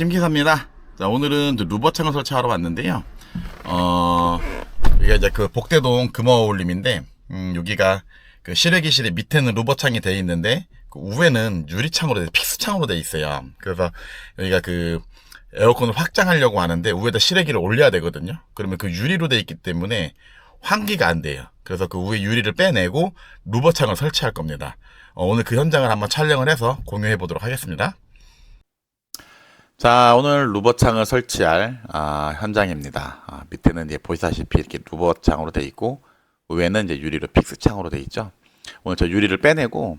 자, 김기사입니다. 자, 오늘은 루버창을 설치하러 왔는데요. 어, 여기가 이제 그 복대동 금어올림인데, 음, 여기가 그 실외기실의 밑에는 루버창이 되어 있는데, 그 위에는 유리창으로, 돼, 픽스창으로 되어 있어요. 그래서 여기가 그 에어컨을 확장하려고 하는데, 위에다 실외기를 올려야 되거든요. 그러면 그 유리로 되어 있기 때문에 환기가 안 돼요. 그래서 그 위에 유리를 빼내고 루버창을 설치할 겁니다. 어, 오늘 그 현장을 한번 촬영을 해서 공유해 보도록 하겠습니다. 자, 오늘 루버창을 설치할 아, 현장입니다. 아, 밑에는 이제 보시다시피 이렇게 루버창으로 돼 있고 위에는 이제 유리로 픽스창으로 돼 있죠. 오늘 저 유리를 빼내고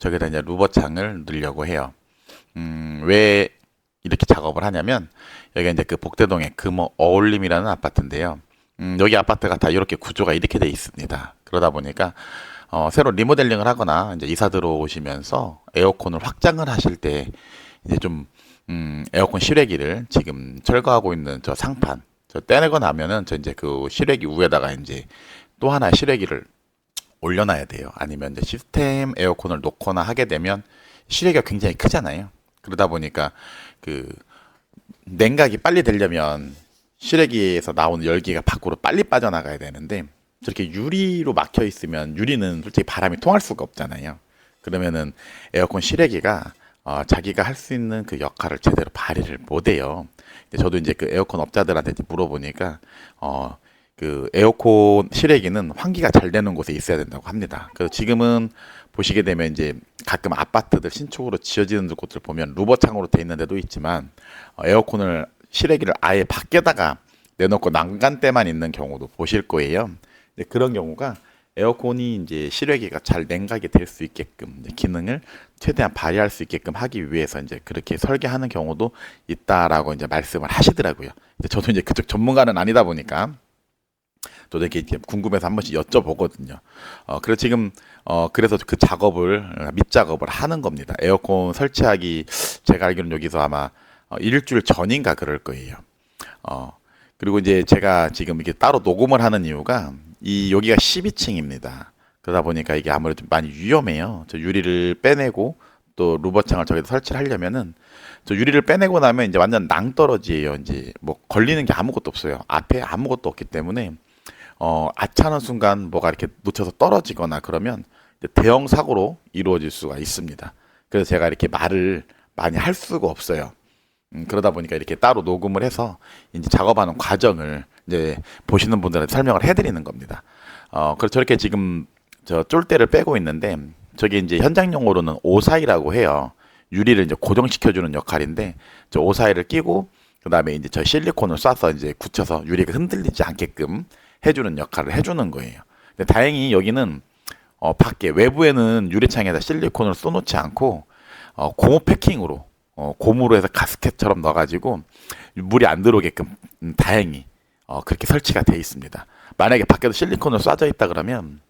저기다 이제 루버창을 넣으려고 해요. 음, 왜 이렇게 작업을 하냐면 여기가 이제 그 복대동의 금호 어울림이라는 아파트인데요. 음, 여기 아파트가 다 이렇게 구조가 이렇게 돼 있습니다. 그러다 보니까 어, 새로 리모델링을 하거나 이제 이사 들어오시면서 에어컨을 확장을 하실 때 이제 좀 음, 에어컨 실외기를 지금 철거하고 있는 저 상판 저 떼내고 나면은 저 이제 그 실외기 위에다가 이제 또 하나 실외기를 올려놔야 돼요. 아니면 이제 시스템 에어컨을 놓거나 하게 되면 실외기가 굉장히 크잖아요. 그러다 보니까 그 냉각이 빨리 되려면 실외기에서 나오는 열기가 밖으로 빨리 빠져나가야 되는데 저렇게 유리로 막혀 있으면 유리는 솔직히 바람이 통할 수가 없잖아요. 그러면은 에어컨 실외기가 어, 자기가 할 수 있는 그 역할을 제대로 발휘를 못해요. 저도 이제 그 에어컨 업자들한테 물어보니까 어, 그 에어컨 실외기는 환기가 잘 되는 곳에 있어야 된다고 합니다. 그래서 지금은 보시게 되면 이제 가끔 아파트들 신축으로 지어지는 곳들 보면 루버창으로 돼 있는 데도 있지만 어, 에어컨을 실외기를 아예 밖에다가 내놓고 난간대만 있는 경우도 보실 거예요. 그런 경우가 에어컨이 이제 실외기가 잘 냉각이 될 수 있게끔 이제 기능을 최대한 발휘할 수 있게끔 하기 위해서 이제 그렇게 설계하는 경우도 있다라고 이제 말씀을 하시더라고요. 근데 저도 이제 그쪽 전문가는 아니다 보니까 저도 이렇게 궁금해서 한 번씩 여쭤보거든요. 어, 그래서 지금 어 그래서 그 작업을 밑 작업을 하는 겁니다. 에어컨 설치하기 제가 알기로는 여기서 아마 어, 일주일 전인가 그럴 거예요. 어 그리고 이제 제가 지금 이렇게 따로 녹음을 하는 이유가 이 여기가 12층입니다. 그러다 보니까 이게 아무래도 좀 많이 위험해요. 저 유리를 빼내고 또 루버창을 저기다 설치를 하려면은 저 유리를 빼내고 나면 이제 완전 낭떠러지예요. 이제 뭐 걸리는 게 아무것도 없어요. 앞에 아무것도 없기 때문에 어 아차하는 순간 뭐가 이렇게 놓쳐서 떨어지거나 그러면 대형 사고로 이루어질 수가 있습니다. 그래서 제가 이렇게 말을 많이 할 수가 없어요. 음, 그러다 보니까 이렇게 따로 녹음을 해서 이제 작업하는 과정을 이제 보시는 분들한테 설명을 해드리는 겁니다. 어, 그래서 저렇게 지금 저 쫄대를 빼고 있는데 저게 이제 현장 용어로는 오사이라고 해요. 유리를 이제 고정시켜주는 역할인데 저 오사이를 끼고 그다음에 이제 저 실리콘을 쏴서 이제 굳혀서 유리가 흔들리지 않게끔 해주는 역할을 해주는 거예요. 근데 다행히 여기는 어, 밖에 외부에는 유리창에다 실리콘을 쏘놓지 않고 어, 고무 패킹으로 어, 고무로 해서 가스켓처럼 넣어가지고 물이 안 들어오게끔 음, 다행히 어, 그렇게 설치가 돼 있습니다. 만약에 밖에도 실리콘을 쏴져 있다 그러면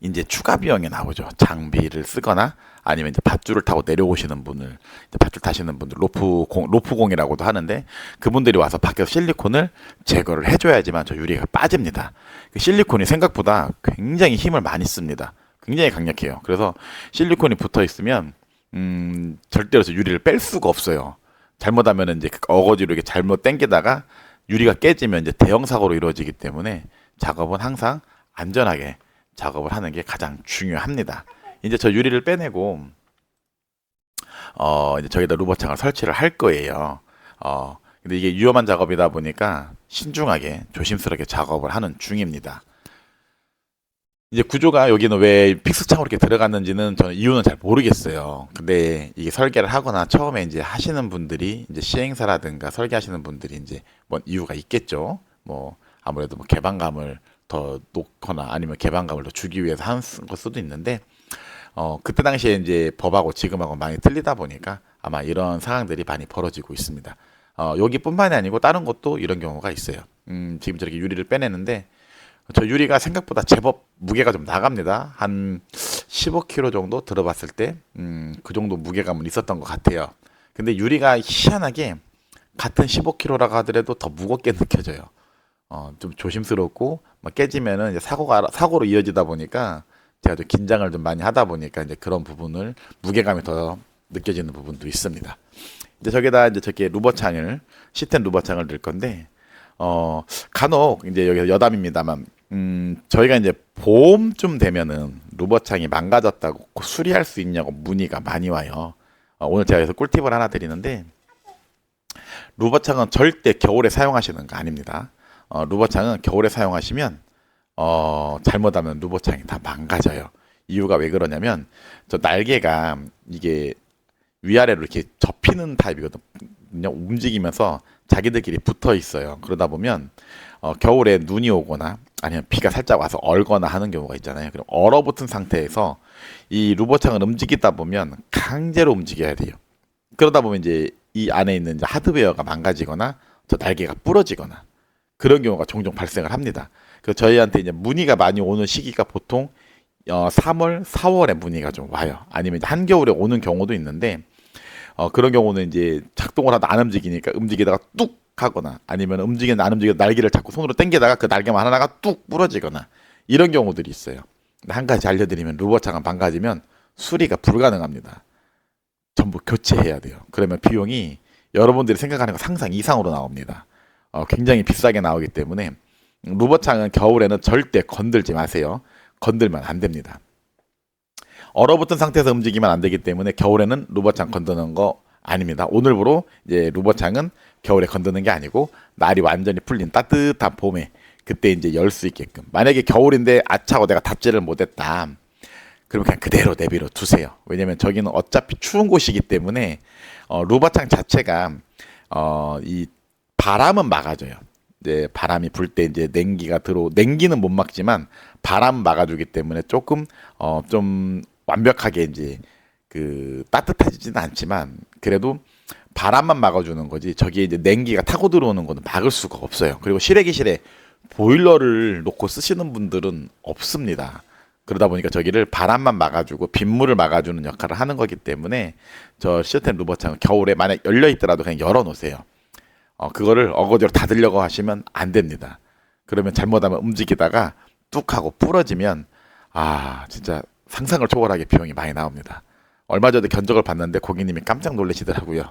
이제 추가 비용이 나오죠. 장비를 쓰거나 아니면 이제 밧줄을 타고 내려오시는 분을 밧줄 타시는 분들 로프 공 로프 공이라고도 하는데 그분들이 와서 밖에서 실리콘을 제거를 해줘야지만 저 유리가 빠집니다. 그 실리콘이 생각보다 굉장히 힘을 많이 씁니다. 굉장히 강력해요. 그래서 실리콘이 붙어 있으면 음, 절대로 저 유리를 뺄 수가 없어요. 잘못하면 이제 그 어거지로 이렇게 잘못 당기다가 유리가 깨지면 이제 대형 사고로 이루어지기 때문에 작업은 항상 안전하게 작업을 하는 게 가장 중요합니다. 이제 저 유리를 빼내고 어 이제 저기다 루버창을 설치를 할 거예요. 어 근데 이게 위험한 작업이다 보니까 신중하게 조심스럽게 작업을 하는 중입니다. 이제 구조가 여기는 왜 픽스창으로 이렇게 들어갔는지는 저는 이유는 잘 모르겠어요. 근데 이게 설계를 하거나 처음에 이제 하시는 분들이 이제 시행사라든가 설계하시는 분들이 이제 뭐 이유가 있겠죠. 뭐 아무래도 뭐 개방감을 더 놓거나 아니면 개방감을 더 주기 위해서 하는 걸 수도 있는데 어 그때 당시에 이제 법하고 지금하고 많이 틀리다 보니까 아마 이런 상황들이 많이 벌어지고 있습니다. 어 여기뿐만이 아니고 다른 곳도 이런 경우가 있어요. 음 지금 저렇게 유리를 빼내는데 저 유리가 생각보다 제법 무게가 좀 나갑니다. 한 15kg 정도 들어봤을 때, 음, 그 정도 무게감은 있었던 것 같아요. 근데 유리가 희한하게 같은 15kg라고 하더라도 더 무겁게 느껴져요. 어, 좀 조심스럽고, 막 깨지면은 이제 사고가, 사고로 이어지다 보니까 제가 좀 긴장을 좀 많이 하다 보니까 이제 그런 부분을 무게감이 더 느껴지는 부분도 있습니다. 이제 저기다 이제 저렇게 루버창을 시텐 루버창을 넣을 건데 어 간혹 이제 여기 여담입니다만 음 저희가 이제 봄쯤 되면은 루버창이 망가졌다고 수리할 수 있냐고 문의가 많이 와요. 어, 오늘 제가 그래서 꿀팁을 하나 드리는데 루버창은 절대 겨울에 사용하시는 거 아닙니다. 어, 루버창은 겨울에 사용하시면 어, 잘못하면 루버창이 다 망가져요. 이유가 왜 그러냐면 저 날개가 이게 위아래로 이렇게 접히는 타입이거든요. 움직이면서 자기들끼리 붙어 있어요. 그러다 보면 어, 겨울에 눈이 오거나 아니면 비가 살짝 와서 얼거나 하는 경우가 있잖아요. 그럼 얼어붙은 상태에서 이 루버창을 움직이다 보면 강제로 움직여야 돼요. 그러다 보면 이제 이 안에 있는 이제 하드웨어가 망가지거나 저 날개가 부러지거나 그런 경우가 종종 발생을 합니다. 그 저희한테 이제 문의가 많이 오는 시기가 보통 어 3월, 4월에 문의가 좀 와요. 아니면 한겨울에 오는 경우도 있는데 어 그런 경우는 이제 작동을 하다 안 움직이니까 움직이다가 뚝 하거나 아니면 움직이는 안 움직이는 날개를 자꾸 손으로 당기다가 그 날개만 하나가 뚝 부러지거나 이런 경우들이 있어요. 한 가지 알려드리면 루버창은 망가지면 수리가 불가능합니다. 전부 교체해야 돼요. 그러면 비용이 여러분들이 생각하는 것 상상 이상으로 나옵니다. 어, 굉장히 비싸게 나오기 때문에 루버창은 겨울에는 절대 건들지 마세요. 건들면 안 됩니다. 얼어붙은 상태에서 움직이면 안 되기 때문에 겨울에는 루버창 건드는 거 아닙니다. 오늘부로 이제 루버창은 겨울에 건드는 게 아니고 날이 완전히 풀린 따뜻한 봄에 그때 이제 열 수 있게끔. 만약에 겨울인데 아차고 내가 답지를 못했다. 그러면 그냥 그대로 내비로 두세요. 왜냐면 저기는 어차피 추운 곳이기 때문에 어, 루버창 자체가 어, 이 바람은 막아줘요. 이제 바람이 불 때 이제 냉기가 들어 냉기는 못 막지만 바람 막아주기 때문에 조금 어 좀 완벽하게 이제 그 따뜻해지지는 않지만 그래도 바람만 막아주는 거지 저기에 이제 냉기가 타고 들어오는 거는 막을 수가 없어요. 그리고 실외기실에 보일러를 놓고 쓰시는 분들은 없습니다. 그러다 보니까 저기를 바람만 막아주고 빗물을 막아주는 역할을 하는 거기 때문에 저 시스템 루버창은 겨울에 만약 열려 있더라도 그냥 열어 놓으세요. 어, 그거를 어거지로 닫으려고 하시면 안 됩니다. 그러면 잘못하면 움직이다가 뚝 하고 부러지면 아 진짜 상상을 초월하게 비용이 많이 나옵니다. 얼마 전에 견적을 봤는데 고객님이 깜짝 놀라시더라고요.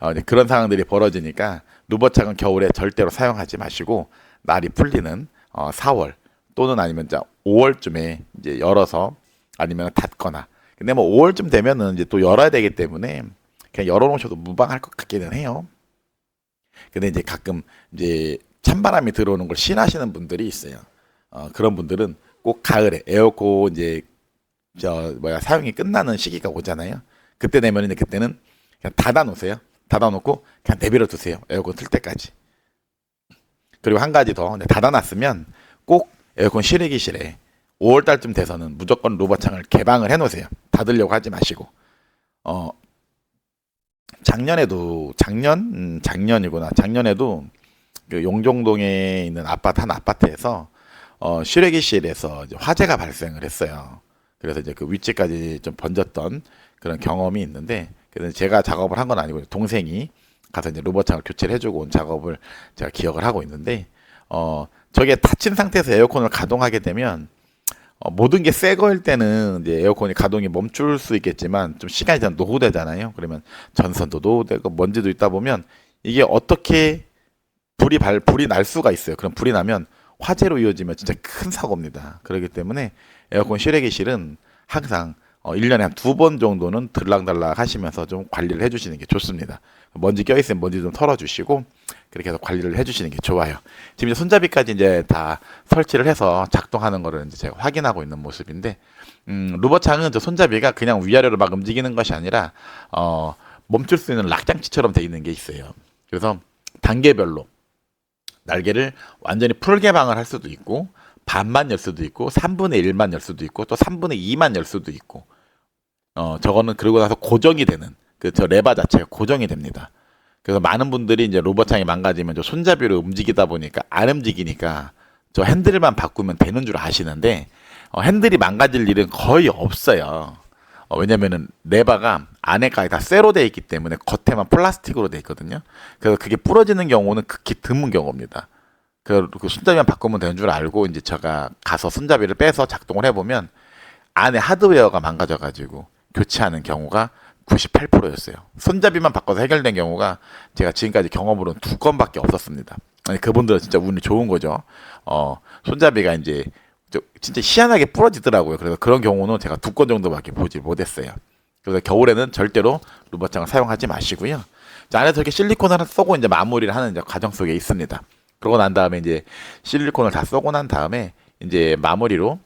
어, 네, 그런 상황들이 벌어지니까 루버창은 겨울에 절대로 사용하지 마시고 날이 풀리는 어, 4월 또는 아니면 이제 5월쯤에 이제 열어서 아니면 닫거나. 근데 뭐 5월쯤 되면은 이제 또 열어야 되기 때문에 그냥 열어놓으셔도 무방할 것 같기는 해요. 근데 이제 가끔 이제 찬바람이 들어오는 걸 싫어하시는 분들이 있어요. 어, 그런 분들은 꼭 가을에 에어컨 이제 저 뭐야 사용이 끝나는 시기가 오잖아요. 그때 되면 이제 그때는 그냥 닫아 놓으세요. 닫아 놓고 그냥 내버려 두세요. 에어컨 틀 때까지. 그리고 한 가지 더 네, 닫아 놨으면 꼭 에어컨 실외기실에 5월 달쯤 돼서는 무조건 루버창을 개방을 해 놓으세요. 닫으려고 하지 마시고. 어 작년에도 작년 음, 작년이구나. 작년에도 그 용종동에 있는 아파트 한 아파트에서 어, 실외기실에서 화재가 발생을 했어요. 그래서 이제 그 위치까지 좀 번졌던 그런 경험이 있는데, 그래서 제가 작업을 한 건 아니고 동생이 가서 이제 로봇창을 교체를 해주고 온 작업을 제가 기억을 하고 있는데, 어, 저게 닫힌 상태에서 에어컨을 가동하게 되면 어, 모든 게 새 거일 때는 이제 에어컨이 가동이 멈출 수 있겠지만 좀 시간이 좀 노후되잖아요. 그러면 전선도 노후되고 먼지도 있다 보면 이게 어떻게 불이 발 불이 날 수가 있어요. 그럼 불이 나면 화재로 이어지면 진짜 큰 사고입니다. 그렇기 때문에 에어컨 실외기실은 항상 어, 1년에 한 두 번 정도는 들락달락 하시면서 좀 관리를 해주시는 게 좋습니다. 먼지 껴있으면 먼지 좀 털어주시고, 그렇게 해서 관리를 해주시는 게 좋아요. 지금 이제 손잡이까지 이제 다 설치를 해서 작동하는 거를 이제 제가 확인하고 있는 모습인데, 음, 루버창은 저 손잡이가 그냥 위아래로 막 움직이는 것이 아니라, 어, 멈출 수 있는 락장치처럼 돼 있는 게 있어요. 그래서 단계별로 날개를 완전히 풀 개방을 할 수도 있고, 반만 열 수도 있고 3분의 1만 열 수도 있고 또 3분의 2만 열 수도 있고 어 저거는 그러고 나서 고정이 되는 그 저 레바 자체가 고정이 됩니다. 그래서 많은 분들이 이제 로봇창이 망가지면 저 손잡이로 움직이다 보니까 안 움직이니까 저 핸들만 바꾸면 되는 줄 아시는데 어, 핸들이 망가질 일은 거의 없어요. 어, 왜냐면은 레바가 안에까지 다 쇠로 되어 있기 때문에 겉에만 플라스틱으로 되어 있거든요. 그래서 그게 부러지는 경우는 극히 드문 경우입니다. 그, 그 손잡이만 바꾸면 되는 줄 알고 이제 제가 가서 손잡이를 빼서 작동을 해보면 안에 하드웨어가 망가져가지고 교체하는 경우가 98%였어요. 손잡이만 바꿔서 해결된 경우가 제가 지금까지 경험으로는 두 건밖에 없었습니다. 아니 그분들은 진짜 운이 좋은 거죠. 어 손잡이가 이제 저- 진짜 희한하게 부러지더라고요. 그래서 그런 경우는 제가 두 건 정도밖에 보지 못했어요. 그래서 겨울에는 절대로 루버창을 사용하지 마시고요. 자, 안에서 이렇게 실리콘을 쏘고 이제 마무리를 하는 이제 과정 속에 있습니다. 그러고 난 다음에 이제 실리콘을 다 쏘고 난 다음에 이제 마무리로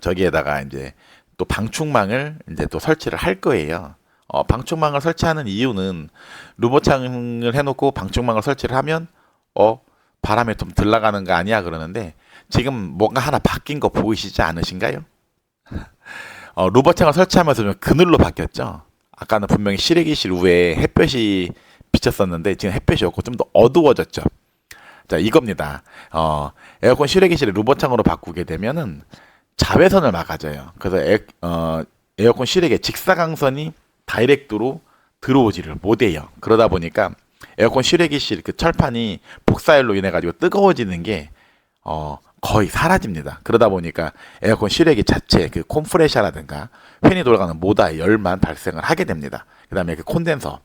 저기에다가 이제 또 방충망을 이제 또 설치를 할 거예요. 어, 방충망을 설치하는 이유는 루버창을 해놓고 방충망을 설치를 하면 어 바람에 좀 들나가는 거 아니야 그러는데 지금 뭔가 하나 바뀐 거 보이시지 않으신가요? 어, 루버창을 설치하면서 좀 그늘로 바뀌었죠. 아까는 분명히 시래기실 위에 햇볕이 비쳤었는데 지금 햇볕이 없고 좀 더 어두워졌죠. 자 이겁니다. 어, 에어컨 실외기실을 루버창으로 바꾸게 되면은 자외선을 막아줘요. 그래서 에, 어, 에어컨 실외기에 직사광선이 다이렉트로 들어오지를 못해요. 그러다 보니까 에어컨 실외기실 그 철판이 복사열로 인해 가지고 뜨거워지는 게 어, 거의 사라집니다. 그러다 보니까 에어컨 실외기 자체 그 콤프레셔라든가 팬이 돌아가는 모다의 열만 발생을 하게 됩니다. 그다음에 그 콘덴서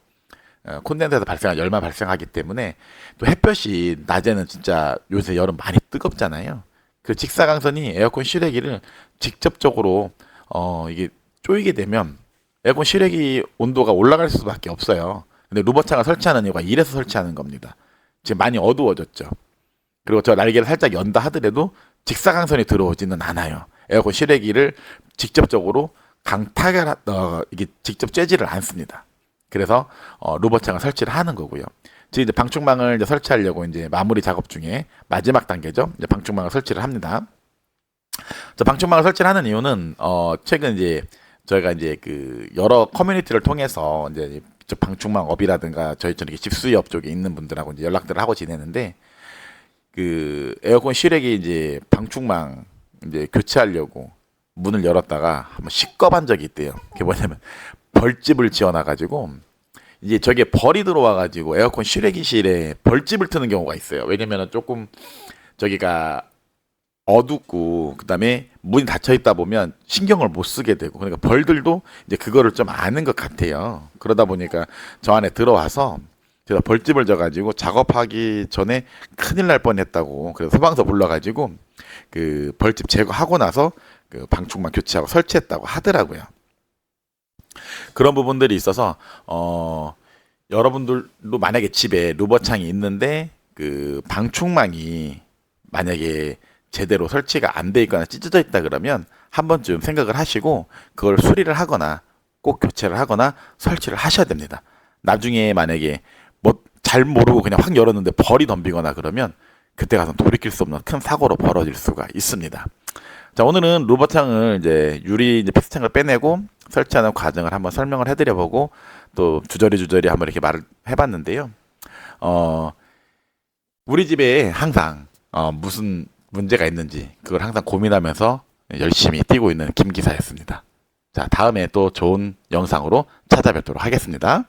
어, 콘덴서에서 발생한 열만 발생하기 때문에 또 햇볕이 낮에는 진짜 요새 여름 많이 뜨겁잖아요. 그 직사광선이 에어컨 실외기를 직접적으로 어 이게 쪼이게 되면 에어컨 실외기 온도가 올라갈 수밖에 없어요. 근데 루버창을 설치하는 이유가 이래서 설치하는 겁니다. 지금 많이 어두워졌죠. 그리고 저 날개를 살짝 연다 하더라도 직사광선이 들어오지는 않아요. 에어컨 실외기를 직접적으로 강타결 어, 이게 직접 쬐지를 않습니다. 그래서 어, 루버창을 설치를 하는 거고요. 지금 이제 방충망을 이제 설치하려고 이제 마무리 작업 중에 마지막 단계죠. 이제 방충망을 설치를 합니다. 저 방충망을 설치를 하는 이유는 어 최근 이제 저희가 이제 그 여러 커뮤니티를 통해서 이제 저 방충망 업이라든가 저희처럼 이렇게 집수업 쪽에 있는 분들하고 이제 연락들을 하고 지내는데 그 에어컨 실외기 이제 방충망 이제 교체하려고 문을 열었다가 한번 시겁한 적이 있대요. 그게 뭐냐면 벌집을 지어놔 가지고 이제 저게 벌이 들어와 가지고 에어컨 실외기실에 벌집을 트는 경우가 있어요. 왜냐면은 조금 저기가 어둡고 그다음에 문이 닫혀 있다 보면 신경을 못 쓰게 되고 그러니까 벌들도 이제 그거를 좀 아는 것 같아요. 그러다 보니까 저 안에 들어와서 제가 벌집을 져가지고 작업하기 전에 큰일 날 뻔했다고 그래서 소방서 불러가지고 그 벌집 제거하고 나서 그 방충망 교체하고 설치했다고 하더라고요. 그런 부분들이 있어서 어 여러분들도 만약에 집에 루버창이 있는데 그 방충망이 만약에 제대로 설치가 안 돼 있거나 찢어져 있다 그러면 한 번쯤 생각을 하시고 그걸 수리를 하거나 꼭 교체를 하거나 설치를 하셔야 됩니다. 나중에 만약에 뭐 잘 모르고 그냥 확 열었는데 벌이 덤비거나 그러면 그때 가서 돌이킬 수 없는 큰 사고로 벌어질 수가 있습니다. 자 오늘은 루버창을 이제 유리 이제 피스창을 빼내고 설치하는 과정을 한번 설명을 해드려보고 또 주저리 주저리 한번 이렇게 말을 해봤는데요. 어 우리 집에 항상 어, 무슨 문제가 있는지 그걸 항상 고민하면서 열심히 뛰고 있는 김 기사였습니다. 자 다음에 또 좋은 영상으로 찾아뵙도록 하겠습니다.